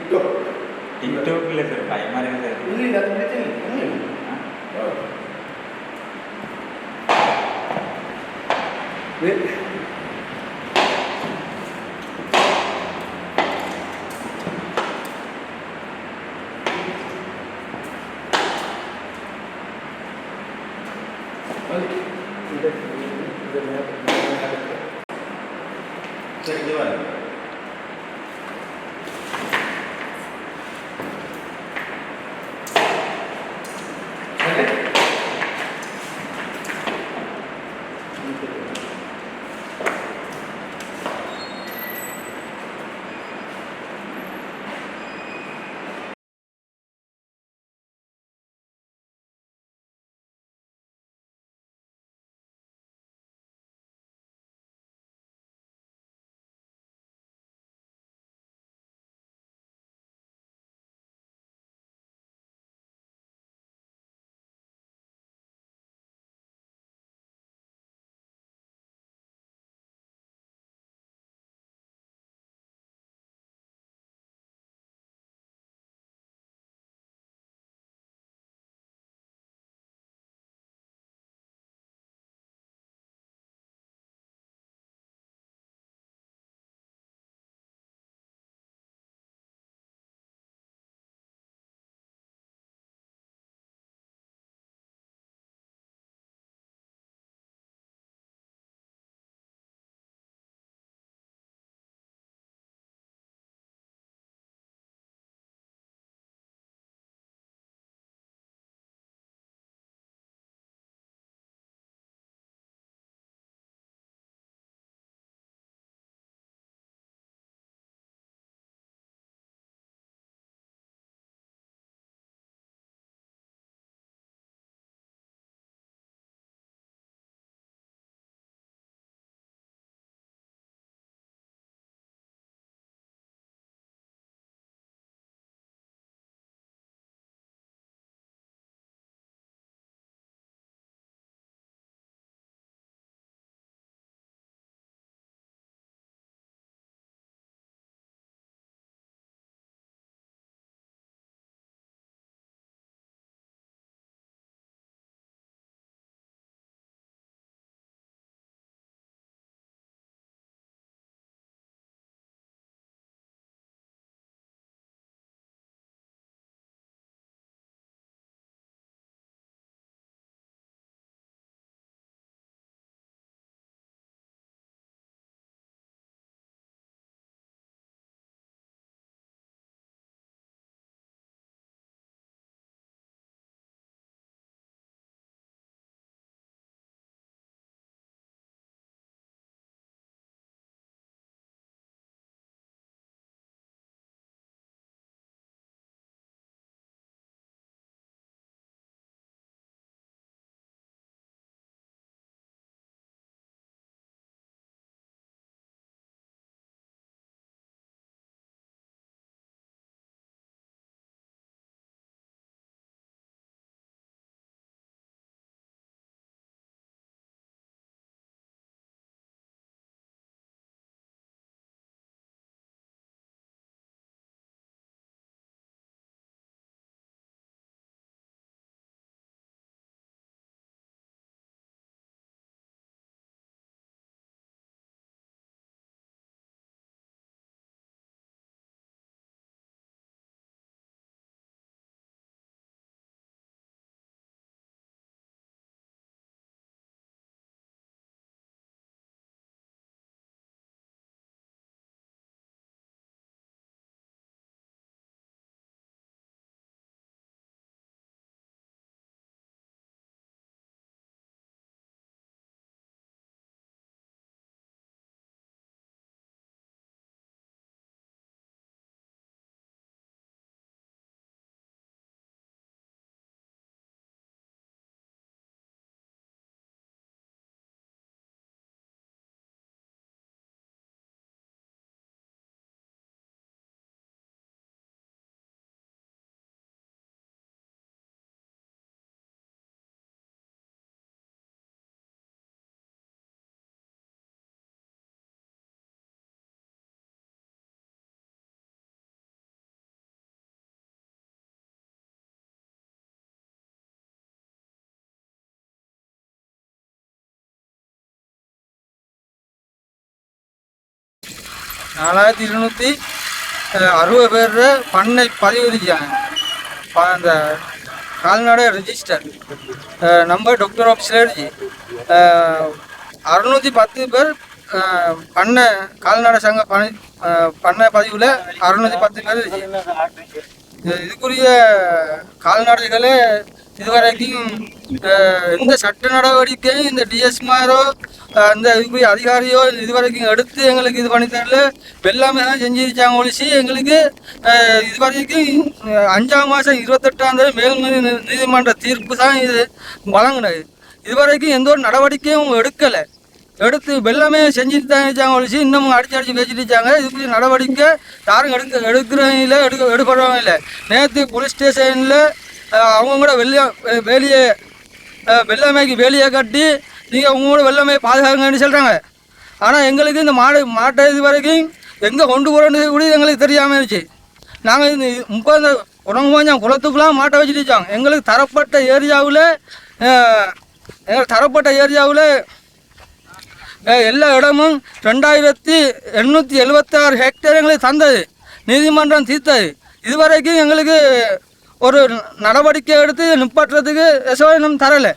TikTok. ടിക്ടോക്കിലെ പയ്യന്മാരെ ഇല്ലില്ല Thank you. நாலாயிரத்தி இருநூற்றி அறுபது பேர் பண்ணை பதிவு செஞ்சாங்க ப- அந்த கால்நடை ரெஜிஸ்டர் நம்பர் டாக்டர் ஆஃப் சிலர்ஜி அறுநூற்றி பத்து பேர் பண்ணை கால்நடை சங்க பணி பண்ணை பதிவில் அறுநூற்றி பத்து பேர் இதுக்குரிய கால்நடைகளே இதுவரைக்கும் இந்த சட்ட நடவடிக்கையும் இந்த டிஎஸ்மாரோ இந்த இதுக்குரிய அதிகாரியோ இதுவரைக்கும் எடுத்து எங்களுக்கு இது பண்ணி தரல. எல்லாமே தான் செஞ்சிருச்சாங்க ஒழிச்சு எங்களுக்கு இதுவரைக்கும் அஞ்சாம் மாதம் இருபத்தெட்டாம் தேதி மேல்முறை நீதிமன்ற தீர்ப்பு தான் இது வழங்கினது. இதுவரைக்கும் எந்த ஒரு நடவடிக்கையும் எடுக்கலை. எடுத்து வெள்ளமே செஞ்சுட்டு தான் இருக்காங்க ஒழிச்சு இன்னமும் அடிச்சு அடிச்சு பேசிட்டு இருக்காங்க. நடவடிக்கை யாரும் எடுக்க எடுக்கிறவங்க இல்லை எடுக்க எடுக்கிறவங்க இல்லை. நேற்று போலீஸ் ஸ்டேஷனில் அவங்க கூட வெளியே வெளியே வெள்ளமைக்கு வேலியை கட்டி நீங்கள் அவங்க கூட வெள்ளாமையை பாதுகாங்கன்னு சொல்கிறாங்க ஆனால் எங்களுக்கு இந்த மாடு மாட்டை இது வரைக்கும் எங்கே கொண்டு போகிறது கூட எங்களுக்கு தெரியாமல் இருந்துச்சு. நாங்கள் இந்த முப்பது உடம்பு குளத்துக்குலாம் மாட்டை வச்சுட்டு எங்களுக்கு தரப்பட்ட ஏரியாவில் எங்களுக்கு தரப்பட்ட ஏரியாவில் எல்லா இடமும் ரெண்டாயிரத்தி எண்ணூற்றி எழுபத்தாறு ஹெக்டேர் எங்களுக்கு தந்தது. நீதிமன்றம் தீர்த்தது. இதுவரைக்கும் எங்களுக்கு ஒரு நடவடிக்கை எடுத்து நிப்பாட்டுறதுக்கு எசோனம் தரலை.